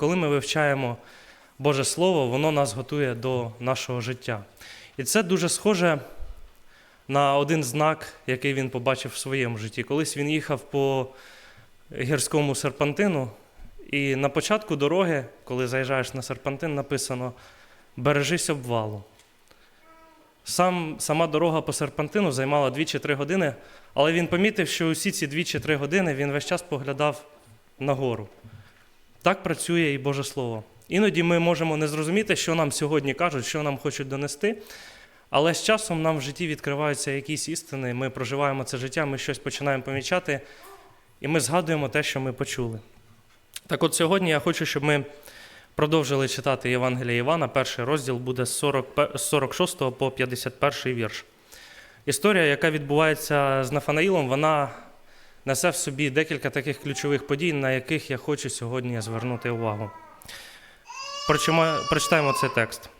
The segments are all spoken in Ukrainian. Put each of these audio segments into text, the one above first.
Коли ми вивчаємо Боже Слово, воно нас готує до нашого життя. І це дуже схоже на один знак, який він побачив в своєму житті. Колись він їхав по гірському серпантину, і на початку дороги, коли заїжджаєш на серпантин, написано Бережись обвалу. Сам, сама дорога по серпантину займала 2 чи 3 години, але він помітив, що усі ці 2 чи 3 години він весь час поглядав нагору. Так працює і Боже Слово. Іноді ми можемо не зрозуміти, що нам сьогодні кажуть, що нам хочуть донести, але з часом нам в житті відкриваються якісь істини, ми проживаємо це життя, ми щось починаємо помічати, і ми згадуємо те, що ми почули. Так от сьогодні я хочу, щоб ми продовжили читати Євангелія Івана. Перший розділ буде з 46 по 51 вірш. Історія, яка відбувається з Нафанаїлом, вона несе в собі декілька таких ключових подій, на яких я хочу сьогодні звернути увагу. Прочитаємо цей текст.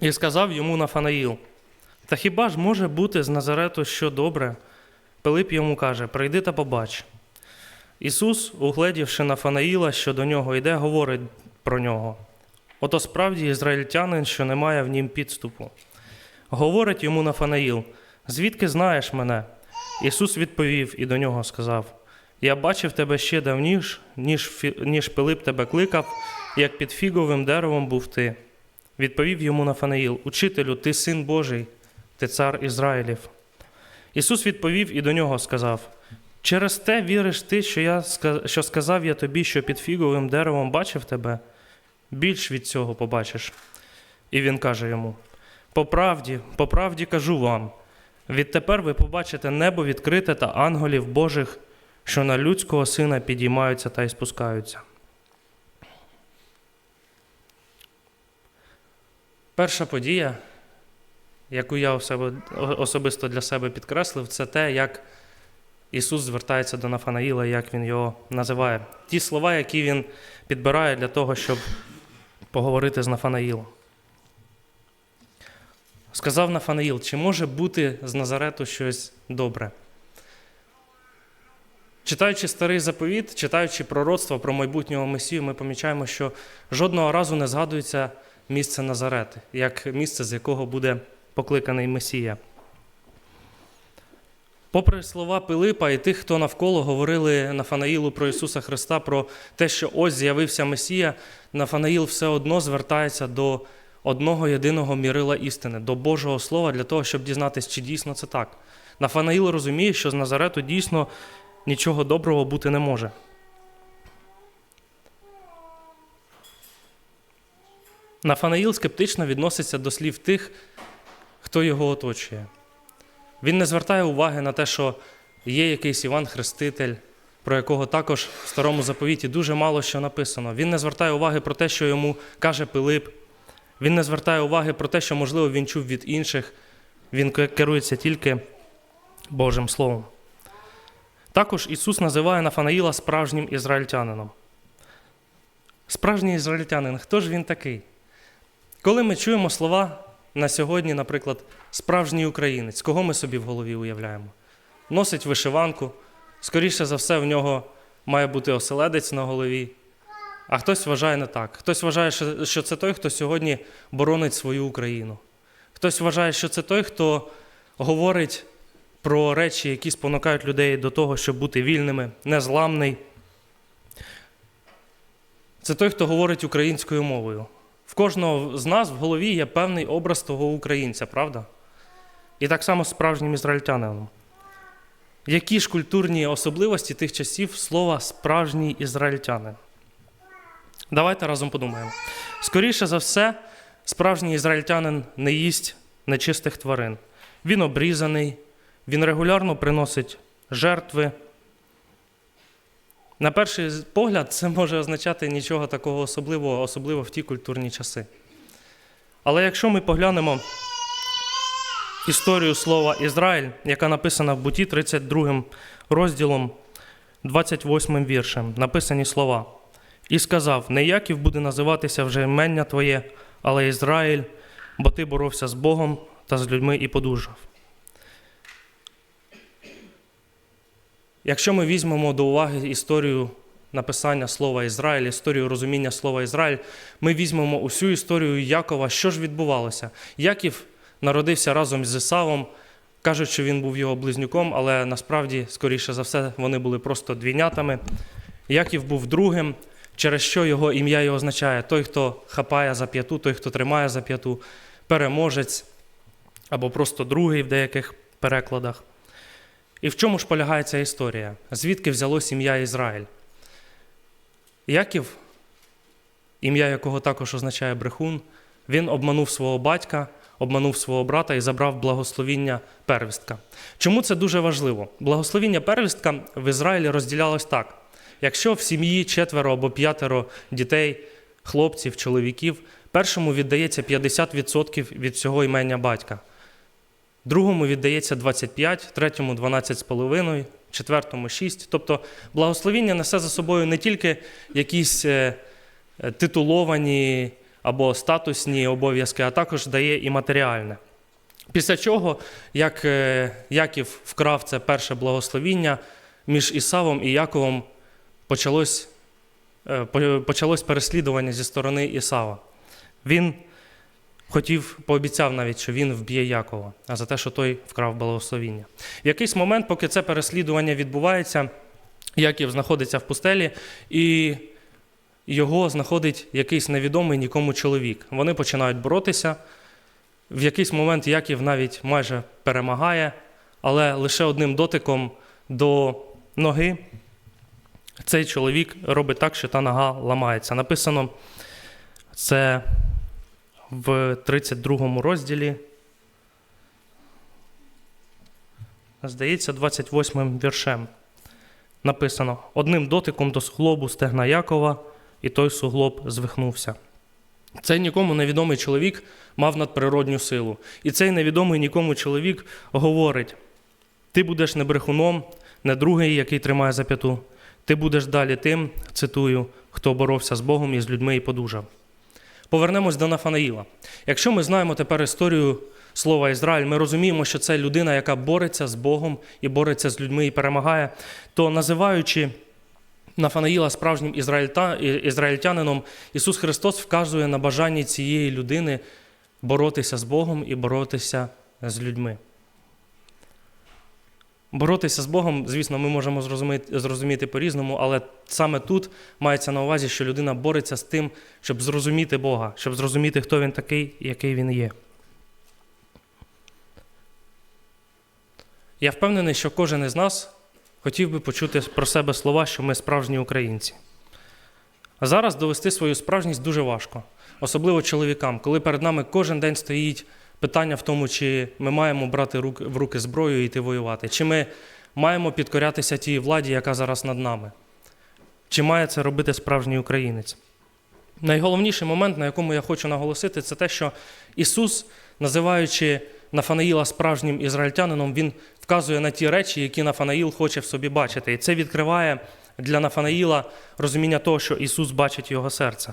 І сказав йому Нафанаїл: Та хіба ж може бути з Назарету що добре? Пилип йому каже: Прийди та побач. Ісус, угледівши Нафанаїла, що до нього йде, говорить про нього. Ото справді ізраїльтянин, що не має в нім підступу. Говорить йому Нафанаїл: Звідки знаєш мене? Ісус відповів і до нього сказав: Я бачив тебе ще давніш, ніж, ніж Пилип тебе кликав, як під фіговим деревом був ти. Відповів йому Нафанаїл: Учителю, ти син Божий, ти цар Ізраїлів. Ісус відповів і до нього сказав: Через те віриш ти, що, я, що сказав я тобі, що під фіговим деревом бачив тебе, більш від цього побачиш. І він каже йому: По правді, по правді кажу вам, відтепер ви побачите небо відкрите та ангелів Божих, що на людського сина підіймаються та й спускаються. Перша подія, яку я особисто для себе підкреслив, це те, як Ісус звертається до Нафанаїла, як він його називає. Ті слова, які він підбирає для того, щоб поговорити з Нафанаїлом. Сказав Нафанаїл, чи може бути з Назарету щось добре? Читаючи старий заповіт, читаючи пророцтво про майбутнього Месію, ми помічаємо, що жодного разу не згадується місце Назарет, як місце, з якого буде покликаний Месія. Попри слова Пилипа і тих, хто навколо говорили Нафанаїлу про Ісуса Христа, про те, що ось з'явився Месія, Нафанаїл все одно звертається до одного єдиного мірила істини, до Божого Слова, для того, щоб дізнатися, чи дійсно це так. Нафанаїл розуміє, що з Назарету дійсно нічого доброго бути не може. Нафанаїл скептично відноситься до слів тих, хто його оточує. Він не звертає уваги на те, що є якийсь Іван Хреститель, про якого також в старому заповіті дуже мало що написано. Він не звертає уваги про те, що йому каже Пилип. Він не звертає уваги про те, що, можливо, він чув від інших. Він керується тільки Божим Словом. Також Ісус називає Нафанаїла справжнім ізраїльтянином. Справжній ізраїльтянин, хто ж він такий? Коли ми чуємо слова на сьогодні, наприклад, справжній українець, кого ми собі в голові уявляємо? Носить вишиванку, скоріше за все, в нього має бути оселедець на голові. А хтось вважає не так. Хтось вважає, що- це той, хто сьогодні боронить свою Україну. Хтось вважає, що це той, хто говорить про речі, які спонукають людей до того, щоб бути вільними, незламний. Це той, хто говорить українською мовою. В кожного з нас в голові є певний образ того українця, правда? І так само з справжнім ізраїльтянином. Які ж культурні особливості тих часів слова справжній ізраїльтянин? Давайте разом подумаємо. Скоріше за все, справжній ізраїльтянин не їсть нечистих тварин. Він обрізаний, він регулярно приносить жертви. На перший погляд, це може означати нічого такого особливого, особливо в ті культурні часи. Але якщо ми поглянемо історію слова Ізраїль, яка написана в Буті 32 розділом, 28 віршем, написані слова. І сказав: Не Яків буде називатися вже імення Твоє, але Ізраїль, бо ти боровся з Богом та з людьми і подужав. Якщо ми візьмемо до уваги історію написання слова Ізраїль, історію розуміння слова Ізраїль, ми візьмемо усю історію Якова, що ж відбувалося. Яків народився разом з Ісавом. Кажуть, що він був його близнюком, але насправді, скоріше за все, вони були просто двійнятами. Яків був другим, через що його ім'я і означає той, хто хапає за п'яту, той, хто тримає за п'яту, переможець або просто другий в деяких перекладах. І в чому ж полягає ця історія? Звідки взялось ім'я Ізраїль? Яків, ім'я якого також означає брехун, він обманув свого батька, обманув свого брата і забрав благословіння первістка. Чому це дуже важливо? Благословіння первістка в Ізраїлі розділялось так: якщо в сім'ї четверо або п'ятеро дітей, хлопців, чоловіків, першому віддається 50% від всього імення батька, другому віддається 25, третьому 12,5, четвертому 6. Тобто благословіння несе за собою не тільки якісь е, е, титуловані або статусні обов'язки, а також дає і матеріальне. Після чого, як е, Яків вкрав це перше благословіння, між Ісавом і Яковом почалось, е, почалось переслідування зі сторони Ісава. Він хотів, пообіцяв навіть, що він вб'є Якова, а за те, що той вкрав благословіння. В якийсь момент, поки це переслідування відбувається, Яків знаходиться в пустелі, і його знаходить якийсь невідомий нікому чоловік. Вони починають боротися. В якийсь момент Яків навіть майже перемагає, але лише одним дотиком до ноги цей чоловік робить так, що та нога ламається. Написано це в 32 розділі. Здається, 28 віршем. Написано: одним дотиком до суглобу стегна Якова, і той суглоб звихнувся. Цей нікому невідомий чоловік мав надприродню силу. І цей невідомий нікому чоловік говорить: ти будеш не брехуном, не другий, який тримає за п'яту. Ти будеш далі тим, цитую, хто боровся з Богом і з людьми і подужав. Повернемось до Нафанаїла. Якщо ми знаємо тепер історію слова Ізраїль, ми розуміємо, що це людина, яка бореться з Богом і бореться з людьми і перемагає, то називаючи Нафанаїла справжнім ізраїльтянином, Ісус Христос вказує на бажання цієї людини боротися з Богом і боротися з людьми. Боротися з Богом, звісно, ми можемо зрозуміти, зрозуміти по-різному, але саме тут мається на увазі, що людина бореться з тим, щоб зрозуміти Бога, щоб зрозуміти, хто він такий, який він є. Я впевнений, що кожен із нас хотів би почути про себе слова, що ми справжні українці. А зараз довести свою справжність дуже важко, особливо чоловікам, коли перед нами кожен день стоїть питання в тому, чи ми маємо брати в руки зброю і йти воювати, чи ми маємо підкорятися тій владі, яка зараз над нами, чи має це робити справжній українець. Найголовніший момент, на якому я хочу наголосити, це те, що Ісус, називаючи Нафанаїла справжнім ізраїльтянином, Він вказує на ті речі, які Нафанаїл хоче в собі бачити. І це відкриває для Нафанаїла розуміння того, що Ісус бачить його серце.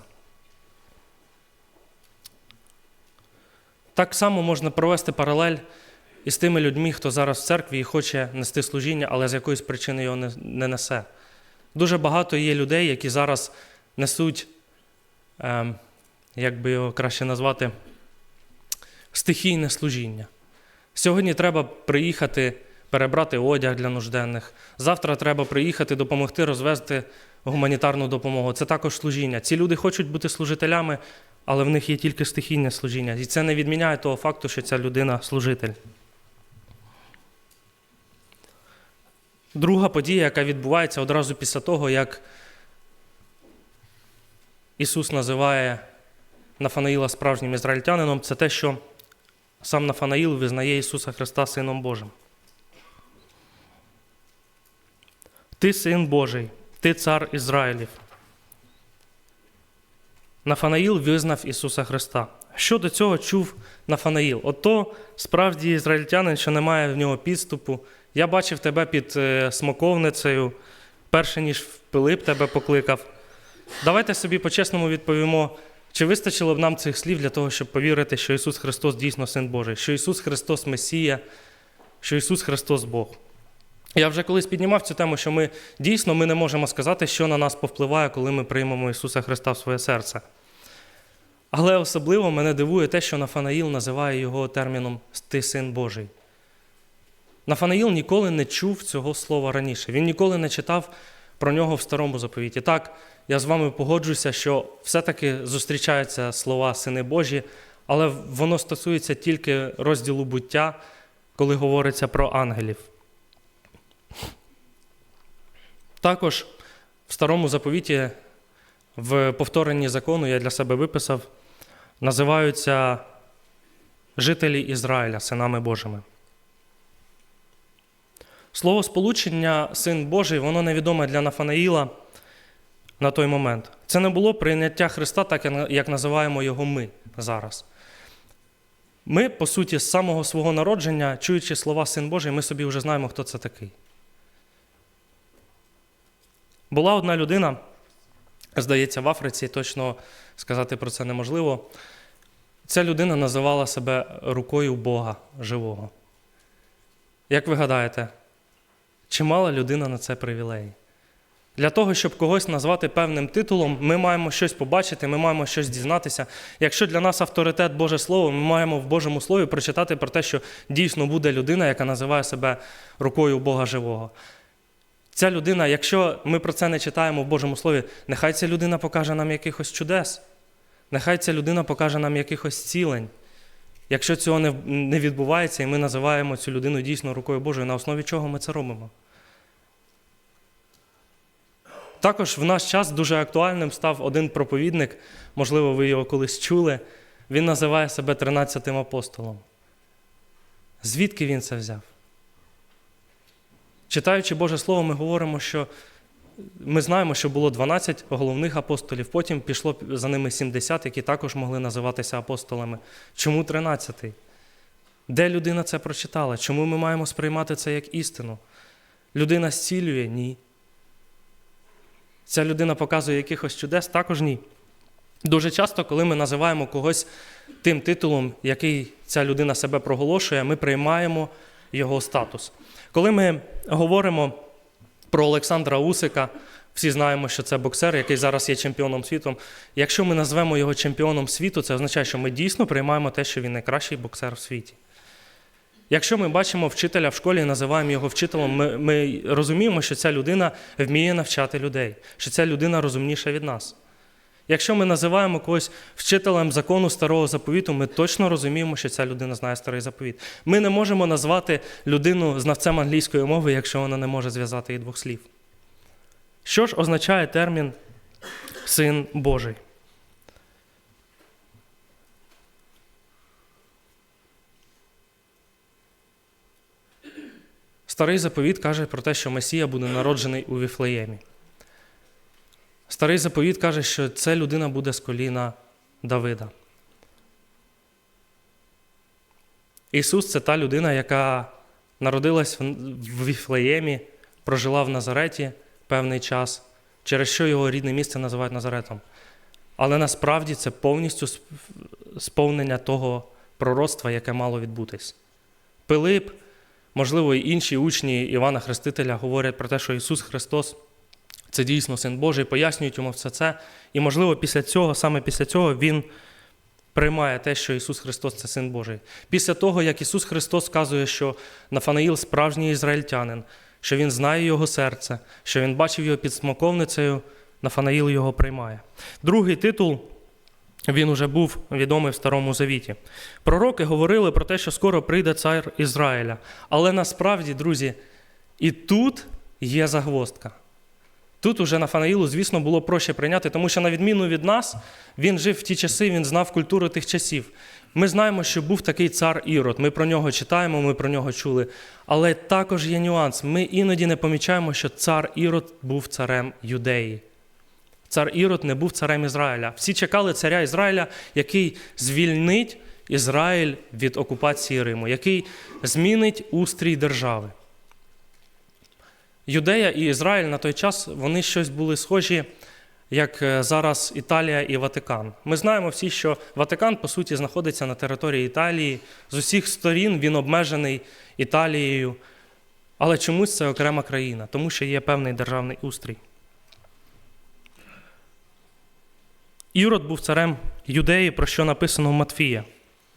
Так само можна провести паралель із тими людьми, хто зараз в церкві і хоче нести служіння, але з якоїсь причини його не, не несе. Дуже багато є людей, які зараз несуть, ем, як би його краще назвати, стихійне служіння. Сьогодні треба приїхати перебрати одяг для нужденних. Завтра треба приїхати допомогти розвезти гуманітарну допомогу. Це також служіння. Ці люди хочуть бути служителями, але в них є тільки стихійне служіння. І це не відміняє того факту, що ця людина служитель. Друга подія, яка відбувається одразу після того, як Ісус називає Нафанаїла справжнім ізраїльтянином, це те, що сам Нафанаїл визнає Ісуса Христа Сином Божим. Ти син Божий, ти цар Ізраїлів. Нафанаїл визнав Ісуса Христа. Що до цього чув Нафанаїл? Ото справді ізраїльтянин, що не має в нього підступу. Я бачив тебе під е, смоковницею, перше ніж Пилип тебе покликав. Давайте собі по-чесному відповімо, чи вистачило б нам цих слів для того, щоб повірити, що Ісус Христос дійсно Син Божий, що Ісус Христос Месія, що Ісус Христос Бог. Я вже колись піднімав цю тему, що ми дійсно ми не можемо сказати, що на нас повпливає, коли ми приймемо Ісуса Христа в своє серце. Але особливо мене дивує те, що Нафанаїл називає його терміном Ти син Божий. Нафанаїл ніколи не чув цього слова раніше. Він ніколи не читав про нього в старому заповіті. Так, я з вами погоджуся, що все-таки зустрічаються слова Сини Божі, але воно стосується тільки розділу буття, коли говориться про ангелів. Також в старому заповіті, в повторенні закону, я для себе виписав, називаються жителі Ізраїля синами Божими. Слово сполучення Син Божий, воно невідоме для Нафанаїла на той момент. Це не було прийняття Христа, так як називаємо його ми зараз. Ми, по суті, з самого свого народження, чуючи слова Син Божий, ми собі вже знаємо, хто це такий. Була одна людина, здається, в Африці, точно сказати про це неможливо. Ця людина називала себе рукою Бога живого. Як ви гадаєте, чи мала людина на це привілеї? Для того, щоб когось назвати певним титулом, ми маємо щось побачити, ми маємо щось дізнатися. Якщо для нас авторитет Боже Слово, ми маємо в Божому Слові прочитати про те, що дійсно буде людина, яка називає себе рукою Бога живого. Ця людина, якщо ми про це не читаємо в Божому Слові, нехай ця людина покаже нам якихось чудес, нехай ця людина покаже нам якихось цілень. Якщо цього не відбувається, і ми називаємо цю людину дійсно рукою Божою, на основі чого ми це робимо? Також в наш час дуже актуальним став один проповідник, можливо, ви його колись чули. Він називає себе 13-тим апостолом. Звідки він це взяв? Читаючи Боже Слово, ми говоримо, що ми знаємо, що було 12 головних апостолів, потім пішло за ними 70, які також могли називатися апостолами. Чому 13? Де людина це прочитала? Чому ми маємо сприймати це як істину? Людина зцілює? Ні. Ця людина показує якихось чудес, також ні. Дуже часто, коли ми називаємо когось тим титулом, який ця людина себе проголошує, ми приймаємо його статус. Коли ми говоримо про Олександра Усика, всі знаємо, що це боксер, який зараз є чемпіоном світу. Якщо ми назвемо його чемпіоном світу, це означає, що ми дійсно приймаємо те, що він найкращий боксер в світі. Якщо ми бачимо вчителя в школі і називаємо його вчителем, ми, ми розуміємо, що ця людина вміє навчати людей, що ця людина розумніша від нас. Якщо ми називаємо когось вчителем закону старого заповіту, ми точно розуміємо, що ця людина знає старий заповіт. Ми не можемо назвати людину знавцем англійської мови, якщо вона не може зв'язати і двох слів. Що ж означає термін Син Божий? Старий заповіт каже про те, що Месія буде народжений у Віфлеємі. Старий заповіт каже, що це людина буде з коліна Давида. Ісус це та людина, яка народилась в Віфлеємі, прожила в Назареті певний час, через що його рідне місце називають Назаретом. Але насправді це повністю сповнення того пророцтва, яке мало відбутись. Пилип, можливо, і інші учні Івана Хрестителя говорять про те, що Ісус Христос це дійсно син Божий, пояснюють йому все це. І, можливо, після цього, саме після цього, Він приймає те, що Ісус Христос це син Божий. Після того, як Ісус Христос сказує, що Нафанаїл справжній ізраїльтянин, що Він знає його серце, що Він бачив його під смоковницею, Нафанаїл його приймає. Другий титул. Він уже був відомий в Старому Завіті. Пророки говорили про те, що скоро прийде цар Ізраїля. Але насправді, друзі, і тут є загвоздка. Тут уже Нафанаїлу, звісно, було проще прийняти, тому що, на відміну від нас, він жив в ті часи, він знав культуру тих часів. Ми знаємо, що був такий цар Ірод. Ми про нього читаємо, ми про нього чули. Але також є нюанс. Ми іноді не помічаємо, що цар Ірод був царем юдеї. Цар Ірод не був царем Ізраїля. Всі чекали царя Ізраїля, який звільнить Ізраїль від окупації Риму, який змінить устрій держави. Юдея і Ізраїль на той час вони щось були схожі, як е, зараз Італія і Ватикан. Ми знаємо всі, що Ватикан, по суті, знаходиться на території Італії. З усіх сторін він обмежений Італією. Але чомусь це окрема країна, тому що є певний державний устрій. Ірод був царем Юдеї, про що написано в Матфія,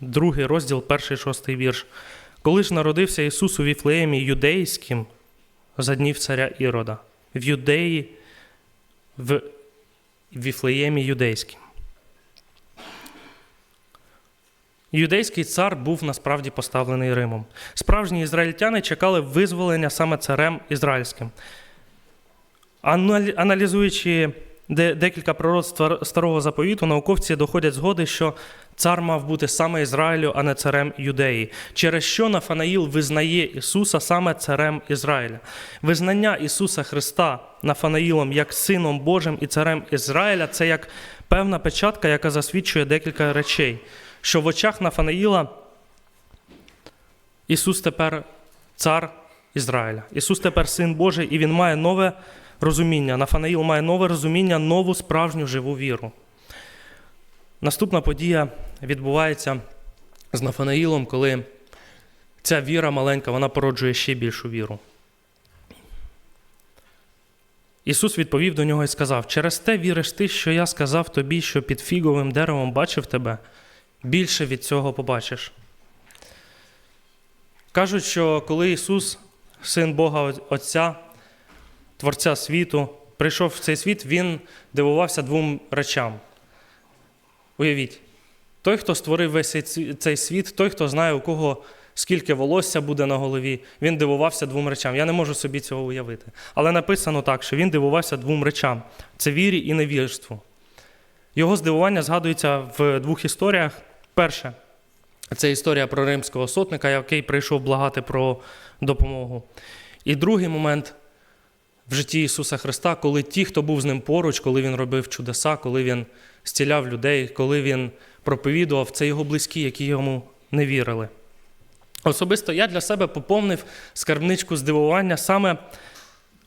другий розділ, перший шостий вірш. Коли ж народився Ісус у Віфлеємі юдейським за днів царя Ірода, в Юдеї, в Віфлеємі юдейським. Юдейський цар був насправді поставлений Римом. Справжні ізраїльтяни чекали визволення саме царем ізраїльським. Аналізуючи де- декілька пророцтв старого заповіту, науковці доходять згоди, що цар мав бути саме Ізраїлю, а не царем Юдеї, через що Нафанаїл визнає Ісуса саме царем Ізраїля. Визнання Ісуса Христа Нафанаїлом як Сином Божим і царем Ізраїля це як певна печатка, яка засвідчує декілька речей, що в очах Нафанаїла Ісус тепер цар Ізраїля. Ісус тепер син Божий, і Він має нове розуміння. Нафанаїл має нове розуміння, нову справжню живу віру. Наступна подія відбувається з Нафанаїлом, коли ця віра маленька, вона породжує ще більшу віру. Ісус відповів до нього і сказав: Через те віриш ти, що я сказав тобі, що під фіговим деревом бачив тебе, більше від цього побачиш. Кажуть, що коли Ісус, син Бога Отця, Творця світу, прийшов в цей світ, Він дивувався двом речам. Уявіть, той, хто створив весь цей світ, той, хто знає, у кого скільки волосся буде на голові, він дивувався двом речам. Я не можу собі цього уявити. Але написано так, що він дивувався двом речам: це вірі і невірству. Його здивування згадується в двох історіях. Перше, це історія про римського сотника, який прийшов благати про допомогу. І другий момент в житті Ісуса Христа, коли ті, хто був з ним поруч, коли Він робив чудеса, коли Він зціляв людей, коли Він проповідував, це його близькі, які йому не вірили. Особисто я для себе поповнив скарбничку здивування саме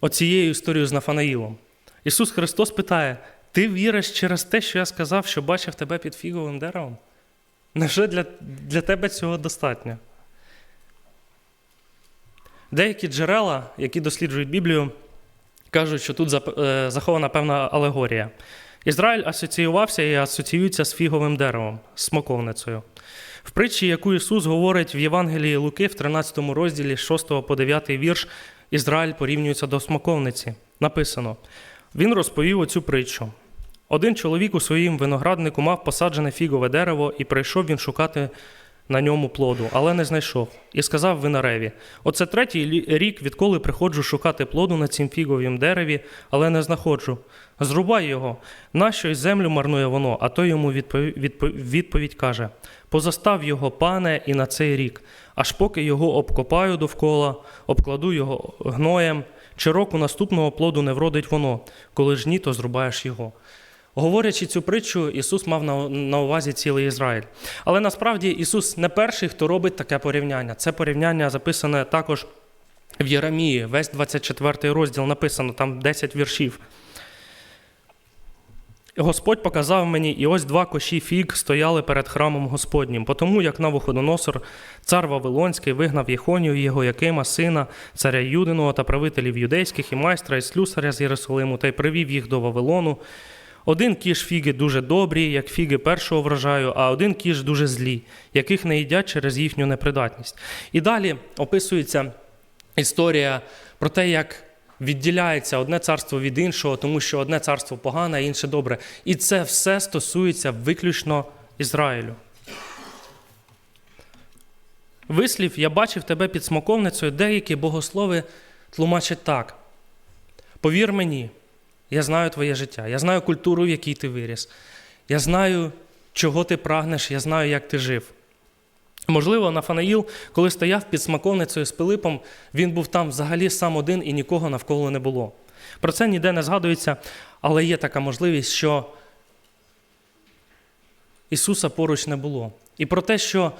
оцією історією з Нафанаїлом. Ісус Христос питає: Ти віриш через те, що я сказав, що бачив тебе під фіговим деревом? Невже для, для тебе цього достатньо? Деякі джерела, які досліджують Біблію, кажуть, що тут е, захована певна алегорія. Ізраїль асоціювався і асоціюється з фіговим деревом, з смоковницею. В притчі, яку Ісус говорить в Євангелії Луки в 13 розділі 6 по 9 вірш, Ізраїль порівнюється до смоковниці. Написано: Він розповів оцю притчу. Один чоловік у своїм винограднику мав посаджене фігове дерево, і прийшов він шукати на ньому плоду, але не знайшов. І сказав винареві: Оце третій рік, відколи приходжу шукати плоду на цім фіговім дереві, але не знаходжу. Зрубай його, нащо й землю марнує воно, а той йому відповідь, каже: Позастав його, пане, і на цей рік, аж поки його обкопаю довкола, обкладу його гноєм, чи року наступного плоду не вродить воно, коли ж ні, то зрубаєш його. Говорячи цю притчу, Ісус мав на, увазі цілий Ізраїль. Але насправді Ісус не перший, хто робить таке порівняння. Це порівняння записане також в Єремії, весь 24 розділ написано, там 10 віршів. Господь показав мені, і ось два коші фіг стояли перед храмом Господнім, потому як Навуходоносор, цар Вавилонський, вигнав Єхонію, його Якима, сина, царя Юдиного та правителів юдейських і майстра і слюсаря з Єрусалиму, та й привів їх до Вавилону. Один кіш фіги дуже добрі, як фіги першого врожаю, а один кіш дуже злі, яких не їдять через їхню непридатність. І далі описується історія про те, як відділяється одне царство від іншого, тому що одне царство погане, а інше добре. І це все стосується виключно Ізраїлю. Вислів я бачив тебе під смоковницею, деякі богослови тлумачать так. Повір мені, я знаю твоє життя, я знаю культуру, в якій ти виріс. Я знаю, чого ти прагнеш, я знаю, як ти жив. Можливо, Нафанаїл, коли стояв під смаковницею з Пилипом, він був там взагалі сам один і нікого навколо не було. Про це ніде не згадується, але є така можливість, що Ісуса поруч не було. І про те, що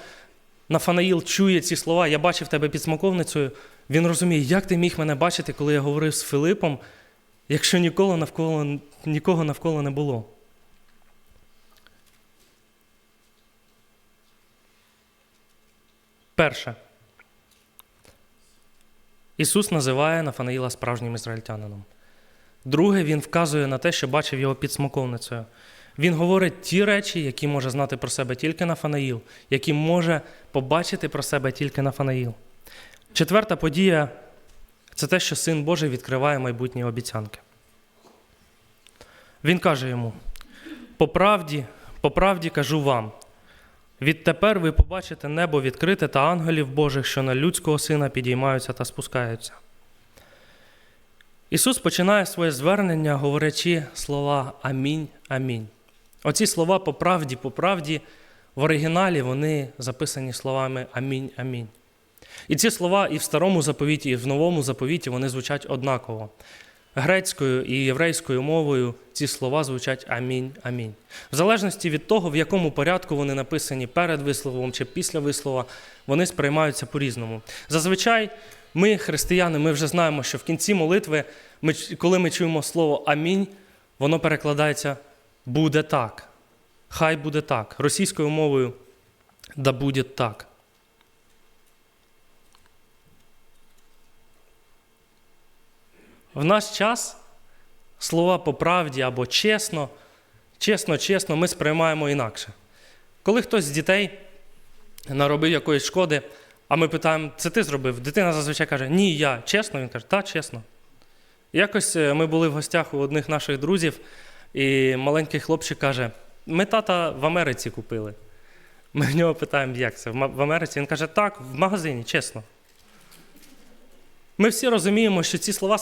Нафанаїл чує ці слова, я бачив тебе під смаковницею, він розуміє, як ти міг мене бачити, коли я говорив з Филипом, якщо ніколи навколо, нікого навколо не було. Перше. Ісус називає Нафанаїла справжнім ізраїльтянином. Друге, він вказує на те, що бачив його під смоковницею. Він говорить ті речі, які може знати про себе тільки Нафанаїл, які може побачити про себе тільки Нафанаїл. Четверта подія це те, що Син Божий відкриває майбутні обіцянки. Він каже йому: по правді, по правді кажу вам, відтепер ви побачите небо відкрите та ангелів Божих, що на людського сина підіймаються та спускаються. Ісус починає своє звернення, говорячи слова Амінь, Амінь. Оці слова по правді, по правді в оригіналі вони записані словами Амінь, Амінь. І ці слова і в старому заповіті, і в новому заповіті вони звучать однаково. Грецькою і єврейською мовою ці слова звучать Амінь, Амінь. В залежності від того, в якому порядку вони написані перед висловом чи після вислова, вони сприймаються по-різному. Зазвичай ми, християни, ми вже знаємо, що в кінці молитви, коли ми чуємо слово Амінь, воно перекладається буде так. Хай буде так. Російською мовою да буде так. В наш час слова по правді або чесно, чесно, чесно, ми сприймаємо інакше. Коли хтось з дітей наробив якоїсь шкоди, а ми питаємо, це ти зробив? Дитина зазвичай каже, ні, я чесно. Він каже, так, чесно. Якось е, ми були в гостях у одних наших друзів, і маленький хлопчик каже: ми тата в Америці купили. Ми в нього питаємо, як це? В Америці? Він каже, так, в магазині, чесно. Ми всі розуміємо, що ці слова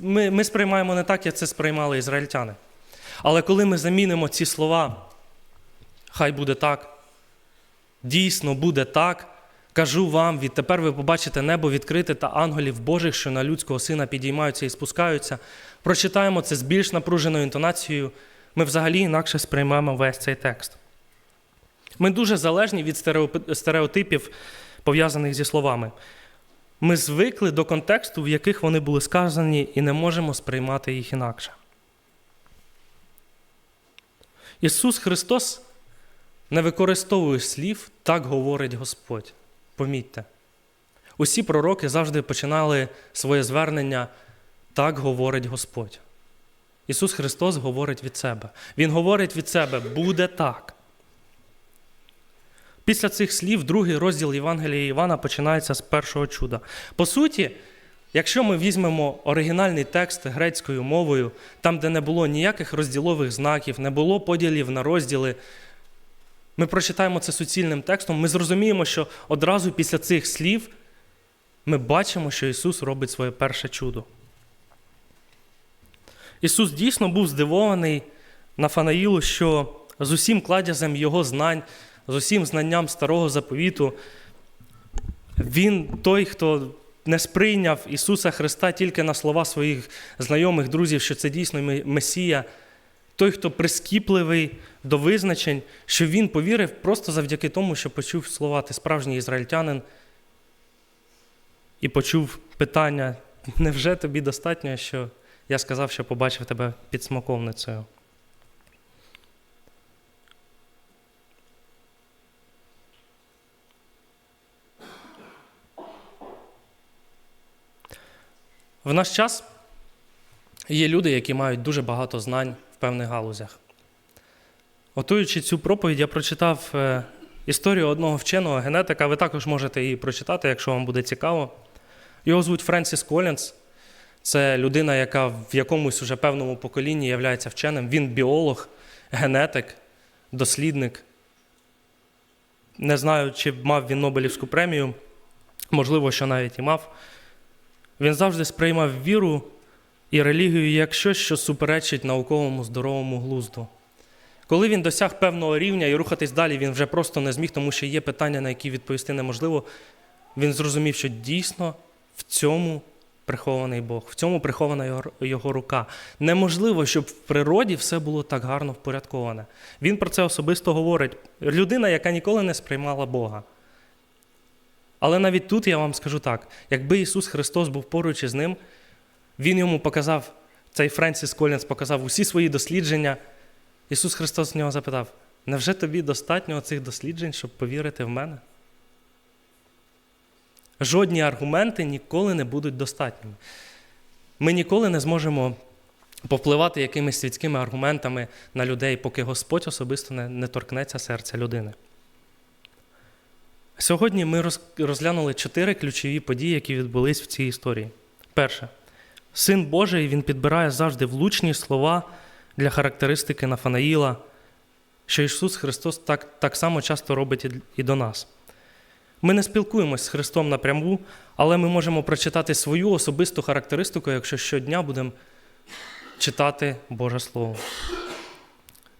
ми, сприймаємо не так, як це сприймали ізраїльтяни. Але коли ми замінимо ці слова, хай буде так, дійсно буде так, кажу вам, відтепер ви побачите небо відкрите та ангелів Божих, що на людського сина підіймаються і спускаються. Прочитаємо це з більш напруженою інтонацією, ми взагалі інакше сприймемо весь цей текст. Ми дуже залежні від стереотипів, пов'язаних зі словами. Ми звикли до контексту, в яких вони були сказані, і не можемо сприймати їх інакше. Ісус Христос не використовує слів, так говорить Господь. Помітьте. Усі пророки завжди починали своє звернення так говорить Господь. Ісус Христос говорить від себе. Він говорить від себе, буде так. Після цих слів другий розділ Євангелія Івана починається з першого чуда. По суті, якщо ми візьмемо оригінальний текст грецькою мовою, там, де не було ніяких розділових знаків, не було поділів на розділи, ми прочитаємо це суцільним текстом, ми зрозуміємо, що одразу після цих слів ми бачимо, що Ісус робить своє перше чудо. Ісус дійсно був здивований Нафанаїлу, що з усім кладязем його знань, з усім знанням старого заповіту, він той, хто не сприйняв Ісуса Христа тільки на слова своїх знайомих друзів, що це дійсно Месія, той, хто прискіпливий до визначень, що він повірив просто завдяки тому, що почув слова. Ти справжній ізраїльтянин, і почув питання: невже тобі достатньо, що я сказав, що побачив тебе під смоковницею? В наш час є люди, які мають дуже багато знань в певних галузях. Готуючи цю проповідь, я прочитав е, історію одного вченого генетика. Ви також можете її прочитати, якщо вам буде цікаво. Його звуть Френсіс Колінс. Це людина, яка в якомусь уже певному поколінні є вченим. Він біолог, генетик, дослідник. Не знаю, чи мав він Нобелівську премію, можливо, що навіть і мав. Він завжди сприймав віру і релігію як щось, що суперечить науковому здоровому глузду. Коли він досяг певного рівня і рухатись далі, він вже просто не зміг, тому що є питання, на які відповісти неможливо. Він зрозумів, що дійсно в цьому прихований Бог, в цьому прихована його, його рука. Неможливо, щоб в природі все було так гарно впорядковане. Він про це особисто говорить. Людина, яка ніколи не сприймала Бога. Але навіть тут я вам скажу так: якби Ісус Христос був поруч із ним, Він йому показав, цей Френсіс Колінс показав усі свої дослідження. Ісус Христос в нього запитав: невже тобі достатньо цих досліджень, щоб повірити в мене? Жодні аргументи ніколи не будуть достатніми. Ми ніколи не зможемо повпливати якимись світськими аргументами на людей, поки Господь особисто не торкнеться серця людини. Сьогодні ми розглянули чотири ключові події, які відбулись в цій історії. Перше, син Божий він підбирає завжди влучні слова для характеристики Нафанаїла, що Ісус Христос так, так само часто робить і- до нас. Ми не спілкуємось з Христом напряму, але ми можемо прочитати свою особисту характеристику, якщо щодня будемо читати Боже Слово.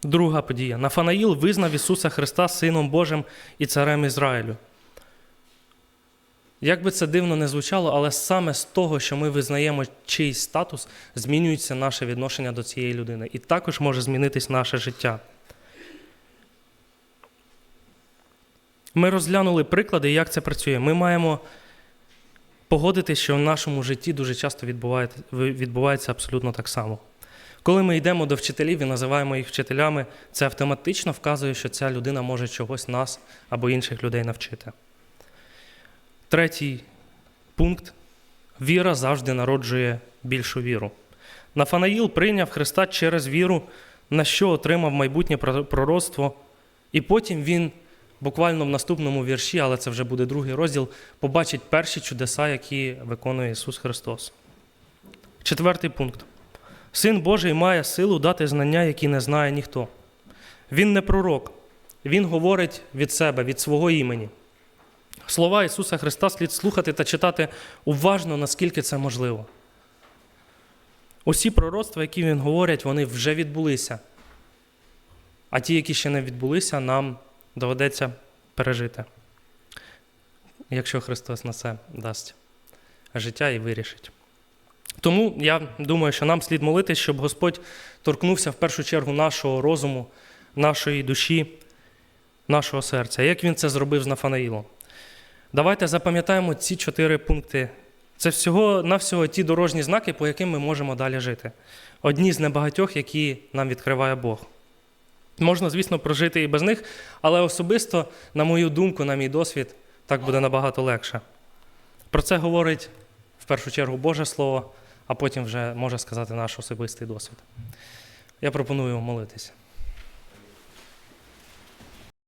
Друга подія. Нафанаїл визнав Ісуса Христа Сином Божим і Царем Ізраїлю. Як би це дивно не звучало, але саме з того, що ми визнаємо чийсь статус, змінюється наше відношення до цієї людини. І також може змінитись наше життя. Ми розглянули приклади, як це працює. Ми маємо погодитися, що в нашому житті дуже часто відбувається абсолютно так само. Коли ми йдемо до вчителів і називаємо їх вчителями, це автоматично вказує, що ця людина може чогось нас або інших людей навчити. Третій пункт віра завжди народжує більшу віру. Нафанаїл прийняв Христа через віру, на що отримав майбутнє пророцтво, і потім він буквально в наступному вірші, але це вже буде другий розділ, побачить перші чудеса, які виконує Ісус Христос. Четвертий пункт. Син Божий має силу дати знання, які не знає ніхто. Він не пророк, він говорить від себе, від свого імені. Слова Ісуса Христа слід слухати та читати уважно, наскільки це можливо. Усі пророцтва, які він говорить, вони вже відбулися. А ті, які ще не відбулися, нам доведеться пережити, якщо Христос на це дасть життя і вирішить. Тому я думаю, що нам слід молитись, щоб Господь торкнувся в першу чергу нашого розуму, нашої душі, нашого серця, як він це зробив з Нафанаїлом. Давайте запам'ятаємо ці чотири пункти. Це всього навсього ті дорожні знаки, по яким ми можемо далі жити. Одні з небагатьох, які нам відкриває Бог. Можна, звісно, прожити і без них, але особисто, на мою думку, на мій досвід, так буде набагато легше. Про це говорить в першу чергу Боже Слово, а потім вже може сказати наш особистий досвід. Я пропоную молитися.